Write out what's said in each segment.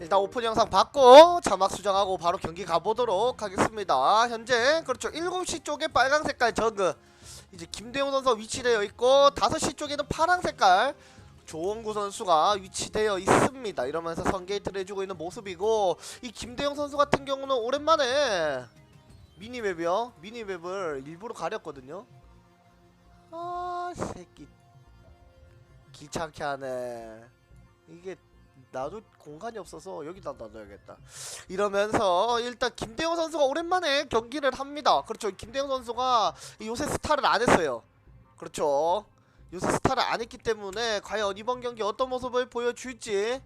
일단 오픈 영상 받고 자막 수정하고 바로 경기 가보도록 하겠습니다. 현재 그렇죠 7시 쪽에 빨강 색깔 저그 이제 김대용 선수가 위치되어 있고 5시 쪽에는 파란 색깔 조원구 선수가 위치되어 있습니다. 이러면서 선게이트를 해주고 있는 모습이고 이 김대용 선수 같은 경우는 오랜만에 미니맵이요. 미니맵을 일부러 가렸거든요. 아 새끼 귀찮게 하네. 이게 나도 공간이 없어서 여기다 놔둬야겠다. 이러면서 일단 김대용 선수가 오랜만에 경기를 합니다. 그렇죠. 김대용 선수가 요새 스타를 안 했어요. 그렇죠. 요새 스타를 안 했기 때문에 과연 이번 경기 어떤 모습을 보여줄지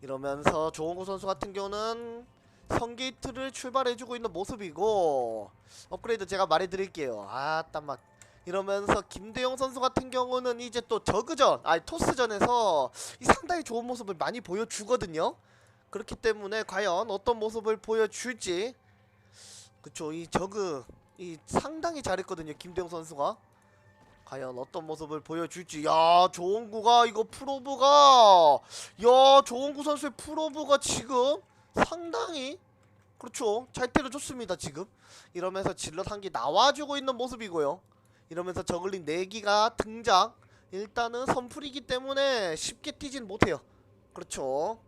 이러면서 조원구 선수 같은 경우는 성게이트를 출발해주고 있는 모습이고 업그레이드 제가 말해드릴게요. 아땀맛 이러면서 김대용 선수 같은 경우는 이제 또 저그전, 아니 토스전에서 이 상당히 좋은 모습을 많이 보여주거든요. 그렇기 때문에 과연 어떤 모습을 보여줄지. 그쵸 이 저그 이 상당히 잘했거든요 김대용 선수가. 과연 어떤 모습을 보여줄지. 야 조원구가 이거 프로브가. 야 조원구 선수의 프로브가 지금 상당히 그렇죠 잘 때려줬습니다 지금. 이러면서 질럿 한개 나와주고 있는 모습이고요 이러면서 저글링 4기가 등장 일단은 선풀이기 때문에 쉽게 뛰진 못해요 그렇죠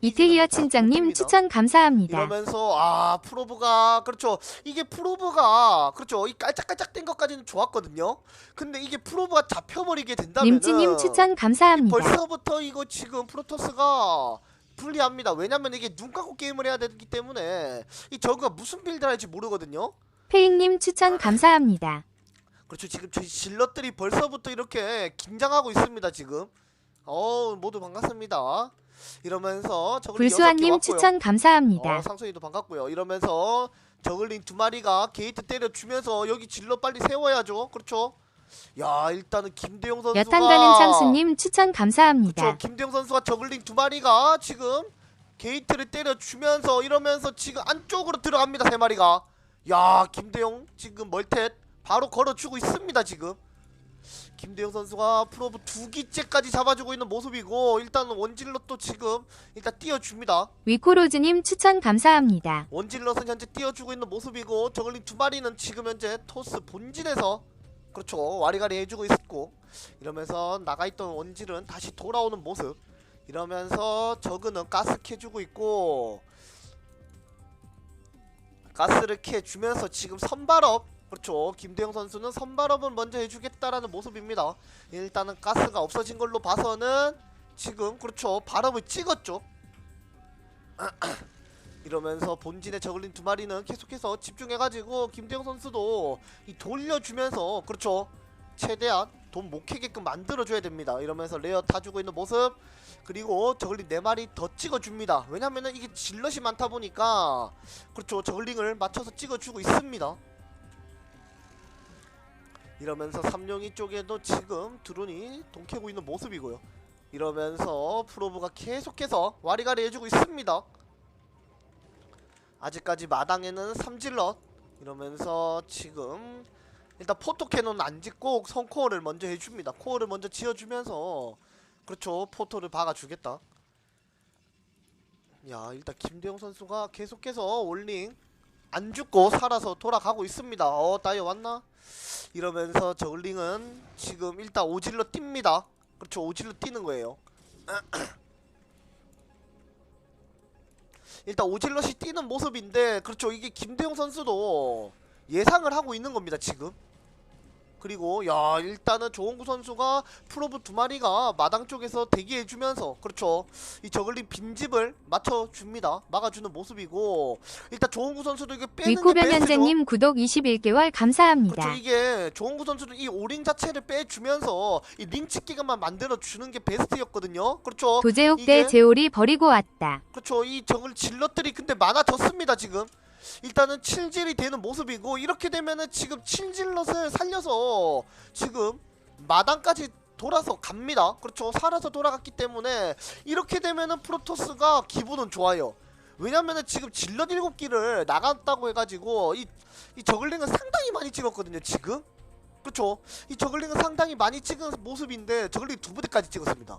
이태희어 못- 친장님. 추천 감사합니다. 이러면서 아 프로브가 그렇죠 이게 프로브가 그렇죠 이 깔짝깔짝 된 것까지는 좋았거든요 근데 이게 프로브가 잡혀버리게 된다면은 님찌님 추천 감사합니다. 벌써부터 이거 지금 프로토스가 불리합니다 왜냐면 이게 눈 감고 게임을 해야 되기 때문에 이 저그가 무슨 빌드를 할지 모르거든요 페잉님 추천 감사합니다. 그렇죠 지금 저희 질럿들이 벌써부터 이렇게 긴장하고 있습니다 지금 어 모두 반갑습니다 이러면서 왔고요. 추천 감사합니다. 어, 상선이도 반갑고요. 이러면서 저글링 두 마리가 게이트 때려주면서 여기 질러 빨리 세워야죠. 그렇죠? 야 일단은 김대용 선수가 여탄 가는 창수님 추천 감사합니다. 그렇죠. 김대용 선수가 저글링 두 마리가 지금 게이트를 때려주면서 이러면서 지금 안쪽으로 들어갑니다. 세 마리가. 야 김대용 지금 멀텟 바로 걸어주고 있습니다. 지금. 김대용 선수가 프로브 두 기째까지 잡아주고 있는 모습이고 일단은 원질럿도 지금 일단 띄워줍니다. 위코로즈님 추천 감사합니다. 원질럿은 현재 띄워주고 있는 모습이고 저글링 두 마리는 지금 현재 토스 본진에서 그렇죠 와리가리 해주고 있고 이러면서 나가있던 원질은 다시 돌아오는 모습 이러면서 저그는 가스 캐주고 있고 가스를 캐주면서 지금 선발업 그렇죠. 김대영 선수는 선발업은 먼저 해주겠다라는 모습입니다. 일단은 가스가 없어진 걸로 봐서는 지금 그렇죠. 발업을 찍었죠. 이러면서 본진의 저글링 두 마리는 계속해서 집중해가지고 김대영 선수도 이 돌려주면서 그렇죠. 최대한 돈 못 캐게끔 만들어줘야 됩니다. 이러면서 레어 타주고 있는 모습. 그리고 저글링 네 마리 더 찍어줍니다. 왜냐면은 이게 질럿이 많다 보니까 그렇죠. 저글링을 맞춰서 찍어주고 있습니다 이러면서 삼룡이 쪽에도 지금 드론이 돈 캐고 있는 모습이고요 이러면서 프로브가 계속해서 와리가리 해주고 있습니다 아직까지 마당에는 삼질럿 이러면서 지금 일단 포토 캐논 안 짓고 성코어를 먼저 해줍니다. 코어를 먼저 지어주면서 그렇죠 포토를 박아주겠다. 야 일단 김대용 선수가 계속해서 올링 안 죽고 살아서 돌아가고 있습니다. 어 다이어 왔나? 이러면서 저글링은 지금 일단 오질러 뜁니다. 그렇죠 오질러 뛰는 거예요. 일단 오질럿이 뛰는 모습인데 그렇죠 이게 김대용 선수도 예상을 하고 있는 겁니다 지금 그리고 야 일단은 조원구 선수가 프로브 두 마리가 마당 쪽에서 대기해주면서 그렇죠 이 저글링 빈집을 맞춰줍니다 막아주는 모습이고 일단 조원구 선수도 이게 빼는 게 위코변현재님 구독 21개월 감사합니다. 그렇죠 이게 조원구 선수도 이 오링 자체를 빼주면서 이 링치 기간만 만들어주는 게 베스트였거든요 그렇죠 이게- 대 제올이 버리고 왔다. 그렇죠. 이 정글 질럿들이 근데 많아졌습니다 지금. 일단은 칠질이 되는 모습이고 이렇게 되면은 지금 칠질럿을 살려서 지금 마당까지 돌아서 갑니다. 그렇죠. 살아서 돌아갔기 때문에 이렇게 되면은 프로토스가 기분은 좋아요. 왜냐면은 지금 질럿 7기를 나갔다고 해가지고 이, 이 저글링은 상당히 많이 찍었거든요 지금. 그렇죠. 이 저글링은 상당히 많이 찍은 모습인데 저글링 두 부대까지 찍었습니다.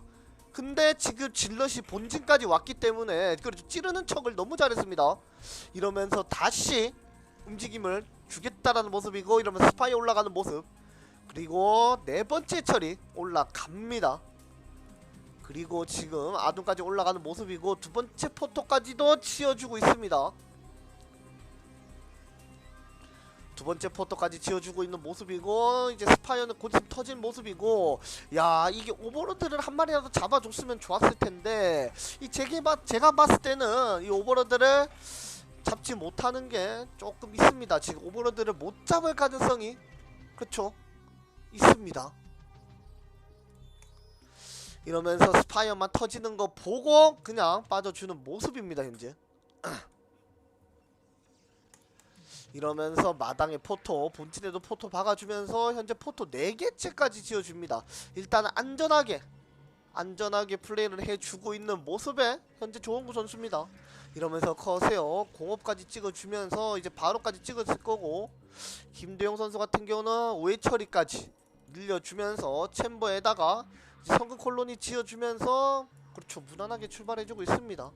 근데 지금 질럿이 본진까지 왔기 때문에 그렇죠 찌르는 척을 너무 잘했습니다. 이러면서 다시 움직임을 주겠다라는 모습이고 이러면 스파이 올라가는 모습. 그리고 네 번째 처리 올라갑니다. 그리고 지금 아둔까지 올라가는 모습이고 두 번째 포토까지도 지어주고 있습니다 두 번째 포토까지 지어주고 있는 모습이고 이제 스파이어는 곧 터진 모습이고 야 이게 오버로드를 한 마리라도 잡아줬으면 좋았을 텐데 이봐 제가 봤을 때는 이 오버로드를 잡지 못하는 게 조금 있습니다. 지금 오버로드를 못 잡을 가능성이 그렇죠 있습니다. 이러면서 스파이어만 터지는 거 보고 그냥 빠져주는 모습입니다 현재 이러면서 마당에 포토 본진에도 포토 박아주면서 현재 포토 4개째까지 지어줍니다. 일단 안전하게 안전하게 플레이를 해주고 있는 모습에 현재 조원구 선수입니다. 이러면서 커세요 공업까지 찍어주면서 이제 바로까지 찍었을 거고 김대영 선수 같은 경우는 5회 처리까지 늘려주면서 챔버에다가 성근 콜로니 지어주면서 그렇죠. 무난하게 출발해주고 있습니다.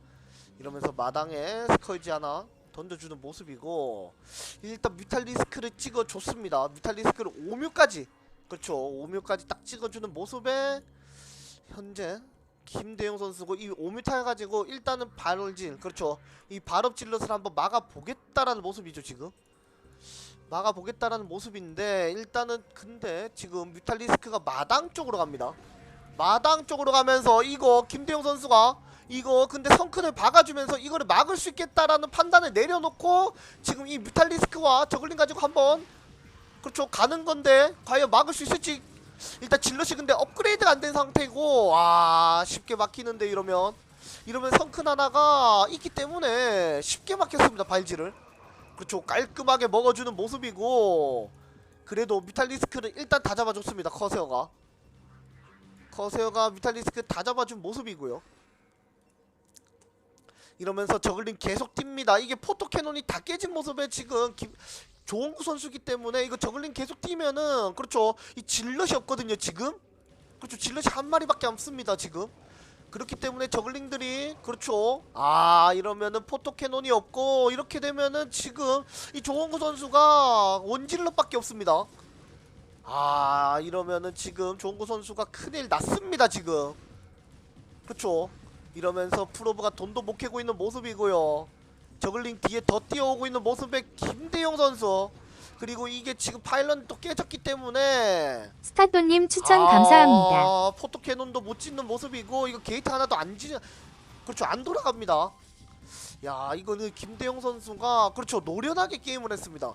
이러면서 마당에 스커지 하나 던져주는 모습이고 일단 뮤탈리스크를 찍어줬습니다. 뮤탈리스크를 5뮤까지 그렇죠. 5뮤까지 딱 찍어주는 모습에 현재 김대영 선수고 이 5뮤탈 가지고 일단은 발질 그렇죠. 이 발업 질럿을 한번 막아보겠다라는 모습이죠 지금. 막아보겠다라는 모습인데 일단은 근데 지금 뮤탈리스크가 마당 쪽으로 갑니다. 마당 쪽으로 가면서 이거 김대영 선수가 이거 근데 성큰을 박아주면서 이거를 막을 수 있겠다라는 판단을 내려놓고 지금 이 뮤탈리스크와 저글링 가지고 한번 그렇죠 가는 건데 과연 막을 수 있을지. 일단 질럿이 근데 업그레이드가 안 된 상태고 아 쉽게 막히는데 이러면. 이러면 성큰 하나가 있기 때문에 쉽게 막혔습니다 발질을. 그렇죠 깔끔하게 먹어주는 모습이고. 그래도 뮤탈리스크는 일단 다 잡아줬습니다 커세어가. 커세어가 뮤탈리스크 다 잡아준 모습이고요 이러면서 저글링 계속 뜁니다. 이게 포토캐논이 다 깨진 모습에 지금 김, 조원구 선수기 때문에 이거 저글링 계속 뛰면은 그렇죠. 이 질럿이 없거든요. 지금 그렇죠. 질럿이 한 마리밖에 없습니다. 지금 그렇기 때문에 저글링들이 그렇죠. 아 이러면은 포토캐논이 없고 이렇게 되면은 지금 이 조원구 선수가 원질럿밖에 없습니다. 아 이러면은 지금 조원구 선수가 큰일 났습니다. 지금 그렇죠. 이러면서 프로브가 돈도 못 캐고 있는 모습이고요. 저글링 뒤에 더 뛰어오고 있는 모습의 김대용 선수. 그리고 이게 지금 파일런이 또 깨졌기 때문에 스타또님 추천 아, 감사합니다. 포토캐논도 못 짓는 모습이고 이거 게이트 하나도 안 지, 그렇죠 안 돌아갑니다. 야 이거는 김대용 선수가 그렇죠 노련하게 게임을 했습니다.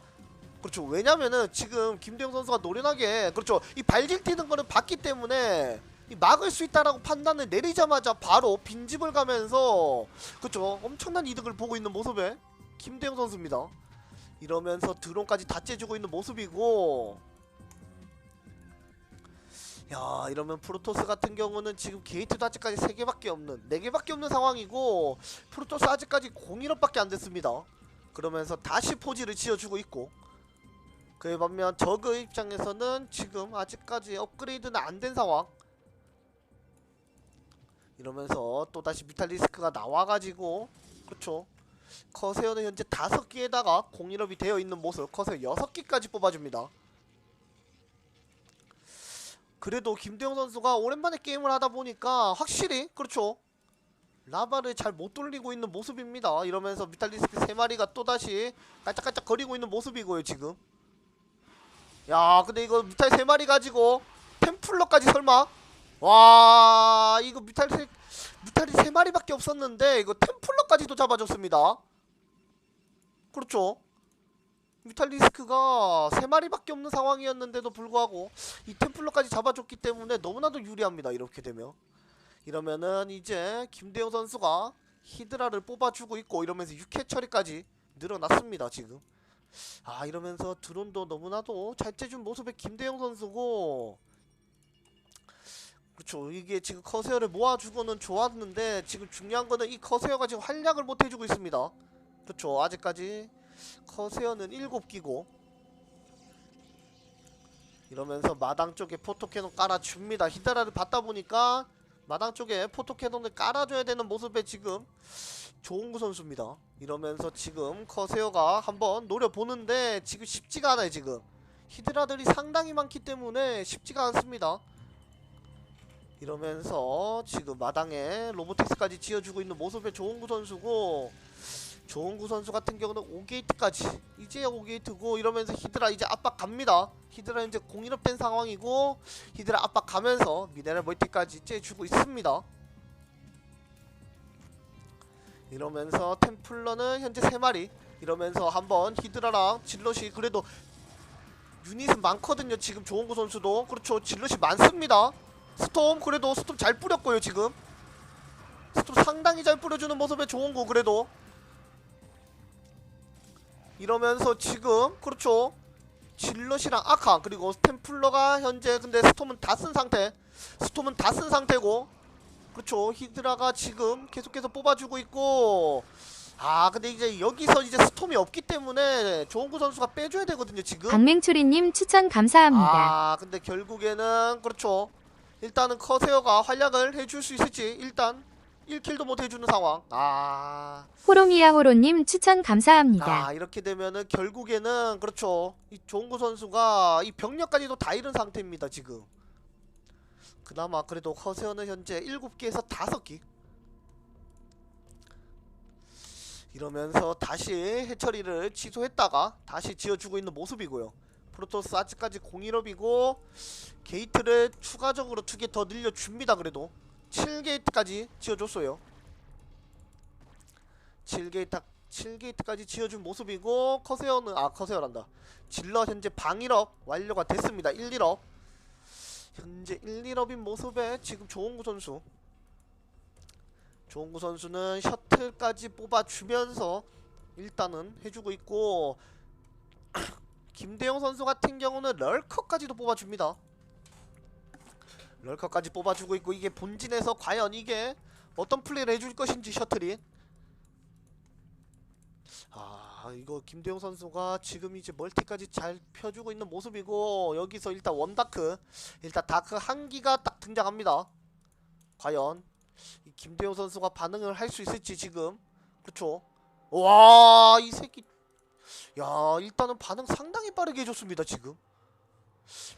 그렇죠 왜냐면은 지금 김대용 선수가 노련하게 그렇죠 이 발질 뛰는 거는 봤기 때문에 이 막을 수 있다라고 판단을 내리자마자 바로 빈집을 가면서 그렇죠 엄청난 이득을 보고 있는 모습에 김대용 선수입니다. 이러면서 드론까지 다 째주고 있는 모습이고 야 이러면 프로토스 같은 경우는 지금 게이트도 아직까지 3개밖에 없는 4개밖에 없는 상황이고 프로토스 아직까지 0일업밖에 안 됐습니다. 그러면서 다시 포지를 지어주고 있고 그에 반면 저그 입장에서는 지금 아직까지 업그레이드는 안 된 상황 이러면서 또다시 뮤탈리스크가 나와가지고 그렇죠 커세어는 현재 다섯 개에다가 공일업이 되어 있는 모습 커세어 여섯 개까지 뽑아줍니다. 그래도 김대영 선수가 오랜만에 게임을 하다 보니까 확실히 그렇죠 라바를 잘 못 돌리고 있는 모습입니다. 이러면서 미탈리스크 세 마리가 또 다시 깔짝깔짝 거리고 있는 모습이고요 지금. 야 근데 이거 뮤탈 세 마리 가지고 템플러까지 설마 와 이거 뮤탈 세 뮤탈이 세 마리밖에 없었는데 이거 템플러까지도 잡아줬습니다. 그렇죠. 뮤탈리스크가 세 마리밖에 없는 상황이었는데도 불구하고 이 템플러까지 잡아줬기 때문에 너무나도 유리합니다. 이렇게 되면 이러면은 이제 김대영 선수가 히드라를 뽑아주고 있고 이러면서 6회 처리까지 늘어났습니다. 지금 아 이러면서 드론도 너무나도 잘 째준 모습의 김대영 선수고 그렇죠. 이게 지금 커세어를 모아주고는 좋았는데 지금 중요한 거는 이 커세어가 지금 활약을 못 해주고 있습니다. 그렇죠. 아직까지 커세어는 7기고 이러면서 마당 쪽에 포토캐논 깔아줍니다. 히드라를 받다 보니까 마당 쪽에 포토캐논을 깔아줘야 되는 모습에 지금 조은구 선수입니다. 이러면서 지금 커세어가 한번 노려보는데 지금 쉽지가 않아요 지금. 히드라들이 상당히 많기 때문에 쉽지가 않습니다. 이러면서 지금 마당에 로보틱스까지 지어주고 있는 모습의 조은구 선수고 조은구 선수 같은 경우는 5게이트까지 이제 5게이트고 이러면서 히드라 이제 압박 갑니다. 히드라 이제 공일업 된 상황이고 히드라 압박 가면서 미네랄 멀티까지 째주고 있습니다. 이러면서 템플러는 현재 3마리 이러면서 한번 히드라랑 질럿이 그래도 유닛은 많거든요 지금 조은구 선수도 그렇죠 질럿이 많습니다 스톰 그래도 스톰 잘 뿌렸고요 지금. 스톰 상당히 잘 뿌려주는 모습의 조은구 그래도. 이러면서 지금 그렇죠. 질럿이랑 아카 그리고 스탬플러가 현재 근데 스톰은 다 쓴 상태. 스톰은 다 쓴 상태고. 그렇죠. 히드라가 지금 계속해서 뽑아주고 있고. 아 근데 이제 여기서 이제 스톰이 없기 때문에 조은구 선수가 빼줘야 되거든요 지금. 박맹초리님 추천 감사합니다. 아 근데 결국에는 그렇죠 일단은 커세어가 활약을 해줄 수 있을지 일단 1킬도 못 해주는 상황. 아. 호로미야 호로님. 추천 감사합니다. 아 이렇게 되면은 결국에는 그렇죠. 이 종구 선수가 이 병력까지도 다 잃은 상태입니다 지금. 그나마 그래도 허세어는 현재 7개에서 5개 이러면서 다시 해처리를 취소했다가 다시 지어주고 있는 모습이고요 프로토스 아직까지 01업이고 게이트를 추가적으로 2개 더 늘려줍니다 그래도. 7게이트까지 지어줬어요. 7게이트 7게이트까지 지어준 모습이고 커세어는 아 커세어란다. 질러 현재 방일업 완료가 됐습니다. 1, 1업. 현재 1, 1업인 모습에 지금 조홍구 선수. 조홍구 선수는 셔틀까지 뽑아주면서 일단은 해주고 있고 김대영 선수 같은 경우는 럴커까지도 뽑아줍니다. 럴커까지 뽑아주고 있고 이게 본진에서 과연 이게 어떤 플레이를 해줄 것인지 셔틀이. 아 이거 김대용 선수가 지금 이제 멀티까지 잘 펴주고 있는 모습이고 여기서 일단 원다크 일단 다크 한기가 딱 등장합니다. 과연 이 김대용 선수가 반응을 할 수 있을지 지금. 그렇죠 와 이 새끼 야 일단은 반응 상당히 빠르게 해줬습니다 지금.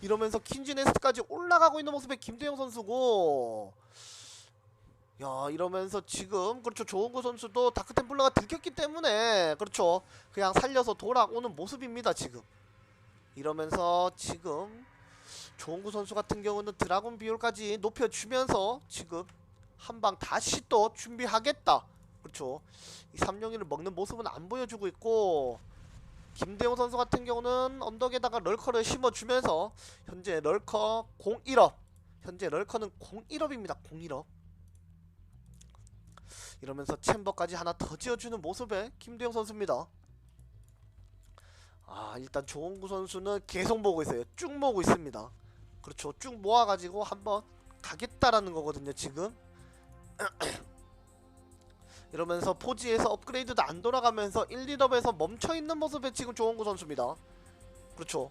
이러면서 킨지네스트까지 올라가고 있는 모습의 김대영 선수고. 야 이러면서 지금 그렇죠. 조은구 선수도 다크템플러가 들켰기 때문에 그렇죠. 그냥 살려서 돌아오는 모습입니다 지금. 이러면서 지금 조은구 선수 같은 경우는 드라곤 비율까지 높여주면서 지금 한 방 다시 또 준비하겠다. 그렇죠. 이 삼룡이를 먹는 모습은 안 보여주고 있고 김대용 선수 같은 경우는 언덕에다가 럴커를 심어주면서 현재 럴커 01업 현재 럴커는 01업입니다. 01업. 이러면서 챔버까지 하나 더 지어주는 모습의 김대용 선수입니다. 아 일단 조홍구 선수는 계속 보고 있어요. 쭉 모으고 있습니다. 그렇죠. 쭉 모아가지고 한번 가겠다라는 거거든요 지금 이러면서 포지에서 업그레이드도 안 돌아가면서 1, 2럽에서 멈춰있는 모습의 지금 조홍구 선수입니다. 그렇죠.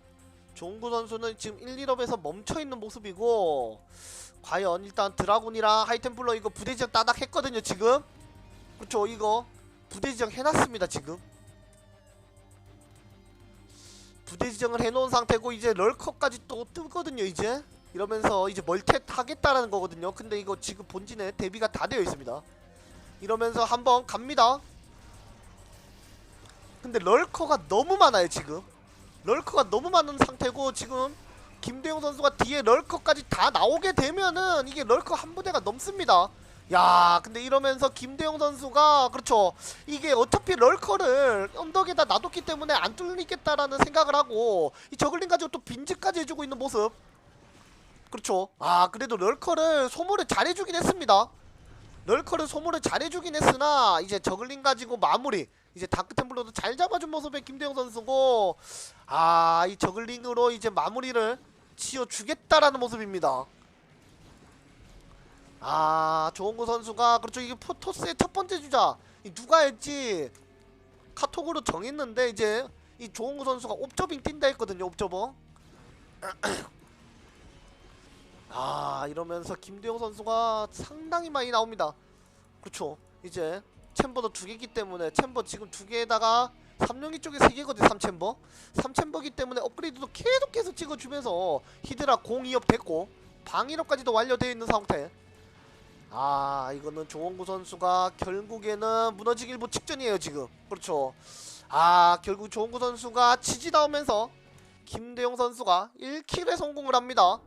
조홍구 선수는 지금 1, 2럽에서 멈춰있는 모습이고 과연 일단 드라군이랑 하이템플러 이거 부대 지정 따닥 했거든요 지금. 그렇죠 이거. 부대 지정 해놨습니다 지금. 부대 지정을 해놓은 상태고 이제 럴커까지 또 뜨거든요 이제. 이러면서 이제 멀티를 하겠다라는 거거든요. 근데 이거 지금 본진에 대비가 다 되어 있습니다 이러면서 한번 갑니다. 근데 럴커가 너무 많아요 지금. 럴커가 너무 많은 상태고 지금 김대용 선수가 뒤에 럴커까지 다 나오게 되면은 이게 럴커 한 부대가 넘습니다. 야 근데 이러면서 김대용 선수가 그렇죠. 이게 어차피 럴커를 언덕에다 놔뒀기 때문에 안 뚫리겠다라는 생각을 하고 이 저글링 가지고 또 빈집까지 해주고 있는 모습. 그렇죠. 아 그래도 럴커를 소모를 잘해주긴 했습니다 럴커를 소모를 잘해주긴 했으나 이제 저글링 가지고 마무리. 이제 다크템플러도 잘 잡아준 모습의 김대영 선수고 아 이 저글링으로 이제 마무리를 지어주겠다라는 모습입니다. 아 조홍구 선수가 그렇죠. 이게 포토스의 첫 번째 주자. 이 누가 했지 카톡으로 정했는데 이제 이 조홍구 선수가 옵저빙 뛴다 했거든요 옵저버 아 이러면서 김대영 선수가 상당히 많이 나옵니다. 그렇죠. 이제 챔버도 두 개기 때문에 챔버 지금 두 개에다가 삼룡이 쪽에 세 개거든 3챔버. 3챔버기 때문에 업그레이드도 계속해서 찍어주면서 히드라 공 2업 됐고 방위력까지도 완료되어 있는 상태. 아 이거는 조원구 선수가 결국에는 무너지기 일보 직전이에요 지금. 그렇죠. 아 결국 조원구 선수가 지지 나오면서 김대용 선수가 1킬에 성공을 합니다